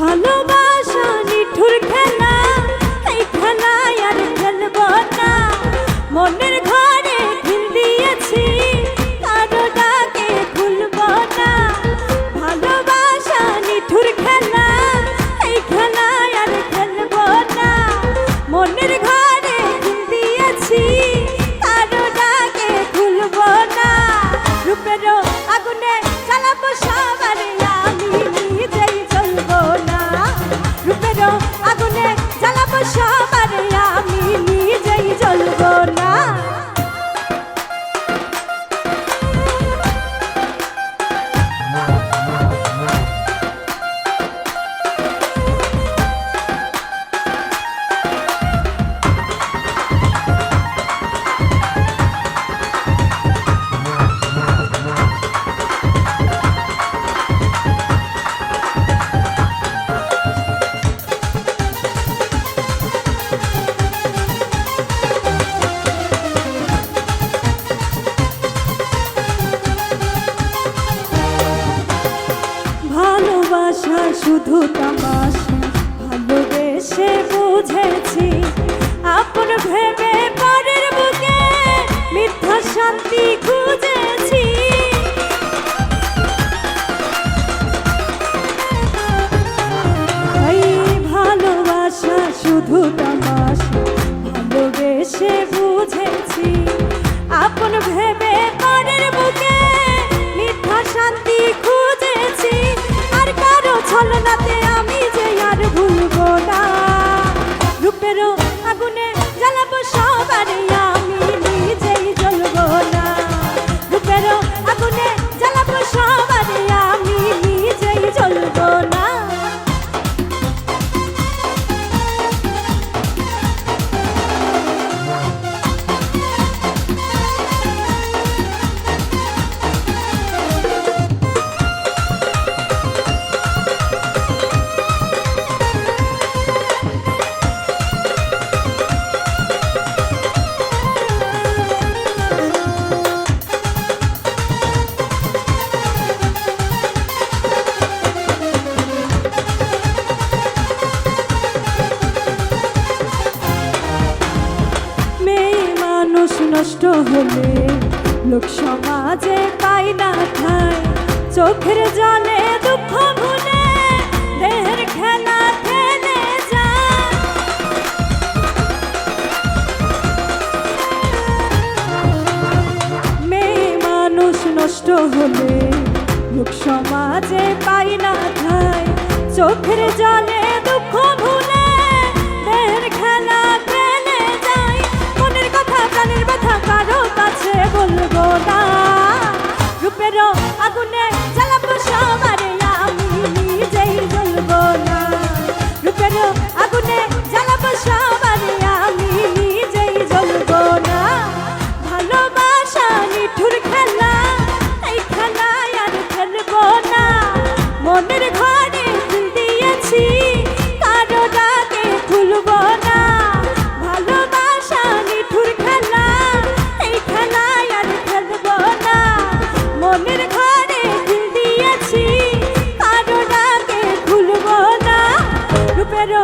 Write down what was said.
ভালোবাসা শুধু তামাশা। ভালোবেসে বুঝেছি আপন ভেবে পরের নষ্ট হলে লোক সমাজে পাই না ঠাই। চোখের জলে দুঃখ ভুলে দেহের খেলা যায়। মেয়ে মানুষ নষ্ট হলে লোক সমাজে পাই না ঠাই। চোখের জলে আগুনে জ্বালাবো সবার, আমি নিজেই জ্বলবো না। রূপের আগুনে জ্বালাবো সবার, আমি নিজেই জ্বলবো না। ভালোবাসা, নিঠুর খেলা, এই খেলায় আর খেলব না। মনের ঘর pero